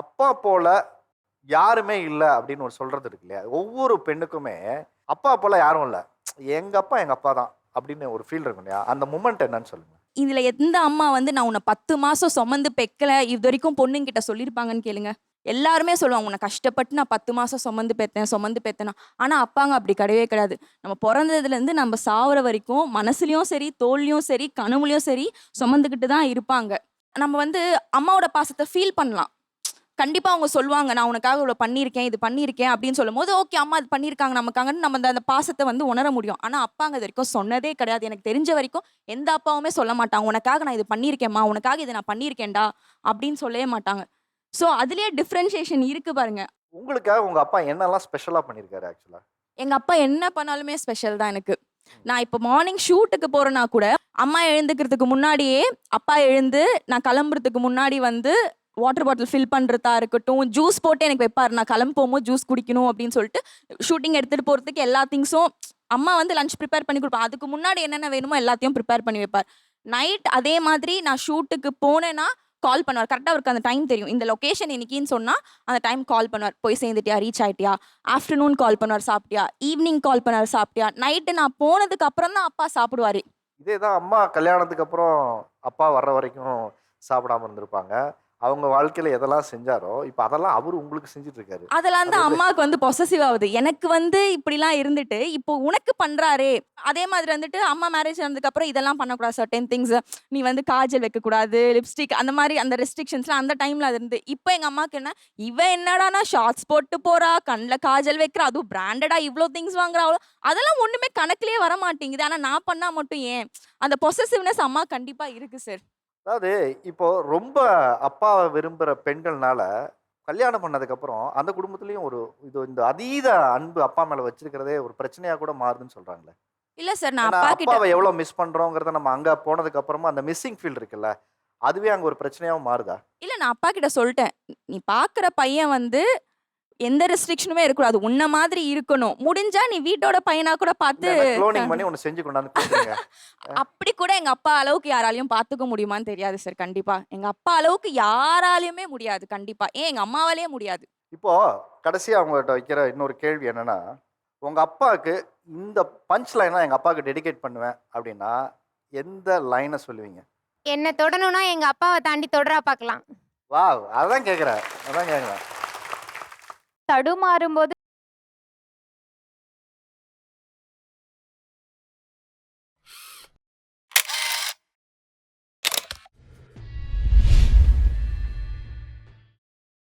அப்பா போல யாருமே இல்லை அப்படின்னு ஒரு சொல்றது இருக்கு இல்லையா? ஒவ்வொரு பெண்ணுக்குமே அப்பா போல யாரும் இல்லை. எங்க அப்பா எங்க அப்பா தான் அப்படின்னு ஒரு ஃபீல் இருக்கும் இல்லையா? அந்த மூமெண்ட் என்னன்னு சொல்லுங்க. இதுல எந்த அம்மா வந்து நான் உன்னை பத்து மாசம் சுமந்து பெக்கல இது வரைக்கும் பொண்ணுங்கிட்ட சொல்லியிருப்பாங்கன்னு கேளுங்க. எல்லாருமே சொல்லுவாங்க உன்னை கஷ்டப்பட்டு நான் பத்து மாசம் சுமந்து பெத்தேன் சுமந்து பெத்தேனா ஆனா அப்பாங்க அப்படி கிடையவே கிடையாது. நம்ம பிறந்ததுலேருந்து நம்ம சாவர வரைக்கும் மனசுலயும் சரி தோல்லையும் சரி கனவுலையும் சரி சுமந்துக்கிட்டு தான் இருப்பாங்க. நம்ம வந்து அம்மாவோட பாசத்தை ஃபீல் பண்ணலாம். கண்டிப்பா அவங்க சொல்லுவாங்க நான் உனக்காக இவ்வளவு பண்ணியிருக்கேன் இது பண்ணியிருக்கேன் அப்படின்னு சொல்லும் போது ஓகே அம்மா இது பண்ணியிருக்காங்க நமக்காங்கன்னு நம்ம அந்த- பாசத்தை வந்து உணர முடியும். ஆனா அப்பாங்க இது வரைக்கும் சொன்னதே கிடையாது. எனக்கு தெரிஞ்ச வரைக்கும் எந்த அப்பாவுமே சொல்ல மாட்டாங்க உனக்காக நான் இது பண்ணியிருக்கேம்மா உனக்காக இதை நான் பண்ணியிருக்கேன்டா அப்படின்னு சொல்லவே மாட்டாங்க. ஸோ அதுலயே டிஃப்ரென்ஷியேஷன் இருக்கு பாருங்க. உங்களுக்காக உங்க அப்பா என்னெல்லாம் ஸ்பெஷலா பண்ணியிருக்காரு ஆக்சுவலா எங்க அப்பா என்ன பண்ணாலுமே ஸ்பெஷல் தான் எனக்கு. நான் இப்போ மார்னிங் ஷூட்டுக்கு போறேன்னா கூட அம்மா எழுந்துக்கிறதுக்கு முன்னாடியே அப்பா எழுந்து நான் கிளம்புறதுக்கு முன்னாடி வந்து வாட்டர் பாட்டில் ஃபில் பண்ணுறதா இருக்கட்டும் ஜூஸ் போட்டு எனக்கு வைப்பார். நான் கிளம்ப போகும்போது ஜூஸ் குடிக்கணும் அப்படின்னு சொல்லிட்டு ஷூட்டிங் எடுத்துகிட்டு போகிறதுக்கு எல்லா திங்ஸும் அம்மா வந்து லஞ்ச் ப்ரிப்பேர் பண்ணி கொடுப்பா. அதுக்கு முன்னாடி என்னென்ன வேணுமோ எல்லாத்தையும் ப்ரிப்பேர் பண்ணி வைப்பார். நைட் அதே மாதிரி நான் ஷூட்டுக்கு போனேன்னா கால் பண்ணுவார். கரெக்டாக அவருக்கு அந்த டைம் தெரியும். இந்த லொக்கேஷன் இன்னைக்குன்னு சொன்னால் அந்த டைம் கால் பண்ணுவார். போய் சேர்ந்துட்டியா? ரீச் ஆயிட்டியா? ஆஃப்டர்நூன் கால் பண்ணுவார். சாப்பிட்டியா? ஈவினிங் கால் பண்ணுவார். சாப்பிட்டியா? நைட்டு நான் போனதுக்கு அப்புறம் தான் அப்பா சாப்பிடுவாரு. இதே தான் அம்மா கல்யாணத்துக்கு அப்புறம் அப்பா வர்ற வரைக்கும் சாப்பிடாம இருந்திருப்பாங்க. அவங்க வாழ்க்கையில எதெல்லாம் செஞ்சாரோ இப்போ அதெல்லாம் அவர் உங்களுக்கு செஞ்சுட்டு இருக்காரு அதெல்லாம் தான் அம்மாவுக்கு வந்து பொசசிவ் ஆகுது. எனக்கு வந்து இப்படிலாம் இருந்துட்டு இப்போ உனக்கு பண்றாரே. அதே மாதிரி வந்துட்டு அம்மா மேரேஜ் ஆனதுக்கு அப்புறம் இதெல்லாம் பண்ணக்கூடாது சர்டன் திங்ஸ் நீ வந்து காஜல் வைக்கக்கூடாது லிப்ஸ்டிக் அந்த மாதிரி அந்த ரெஸ்ட்ரிக்ஷன்ஸ்லாம் அந்த டைம்ல அது இருந்து. இப்போ எங்க அம்மாவுக்கு என்ன இவ என்னடானா ஷார்ட்ஸ் போட்டு போறா கண்ணில் காஜல் வைக்கிறா அதுவும் பிராண்டடா இவ்வளோ திங்ஸ் வாங்குறா அவ்வளோ அதெல்லாம் ஒண்ணுமே கணக்குலயே வர மாட்டேங்குது ஆனா நான் பண்ணா மட்டும் ஏன்? அந்த பொசசிவ்னஸ் அம்மா கண்டிப்பா இருக்கு சார் அதாவது இப்போ ரொம்ப அப்பாவை விரும்புகிற பெண்கள்னால கல்யாணம் பண்ணதுக்கு அப்புறம் அந்த குடும்பத்துலயும் ஒரு இது இந்த அதீத அன்பு அப்பா மேல வச்சிருக்கிறதே ஒரு பிரச்சனையா கூட மாறுதுன்னு சொல்றாங்களே. இல்ல சார் நான் அப்பா கிட்ட அப்பாவை எவ்வளவு மிஸ் பண்றோங்கிறத நம்ம அங்க போனதுக்கு அப்புறமா அந்த மிஸ்ஸிங் ஃபீல் இருக்குல்ல அதுவே அங்க ஒரு பிரச்சனையாவும் மாறுதா? இல்ல நான் அப்பா கிட்ட சொல்லிட்டேன். நீ பாக்குற பையன் வந்து எந்த ரெஸ்ட்ரிக்ஷனுமே இருக்கக்கூடாது. உன்ன மாதிரி இருக்கணும். முடிஞ்சா நீ வீட்டோட பையனா கூட பார்த்து க்ளோனிங் பண்ணி ஒன்னு செஞ்சு கொண்டாந்து கொடுத்துருங்க. அப்படி கூட எங்க அப்பா அளவுக்கு யாராலையும் பாத்துக்க முடியுமான்னு தெரியாது சார் கண்டிப்பா. எங்க அப்பா அளவுக்கு யாராலையுமே முடியாது கண்டிப்பா. ஏன் எங்க அம்மாவாலேயே முடியாது. இப்போ கடைசியா அவங்ககிட்ட வைக்கிற இன்னொரு கேள்வி என்னன்னா உங்க அப்பாவுக்கு இந்த பஞ்ச் லைனா எங்க அப்பாவுக்கு டெடிகேட் பண்ணுவேன் அப்படின்னா எந்த லைனை சொல்லுவீங்க? என்ன தொடணும்னா எங்க அப்பாவை தாண்டி தொடரா பார்க்கலாம். வா அதான் கேக்குறேன். அதான் கேக்குறேன். தடுமாறும் போது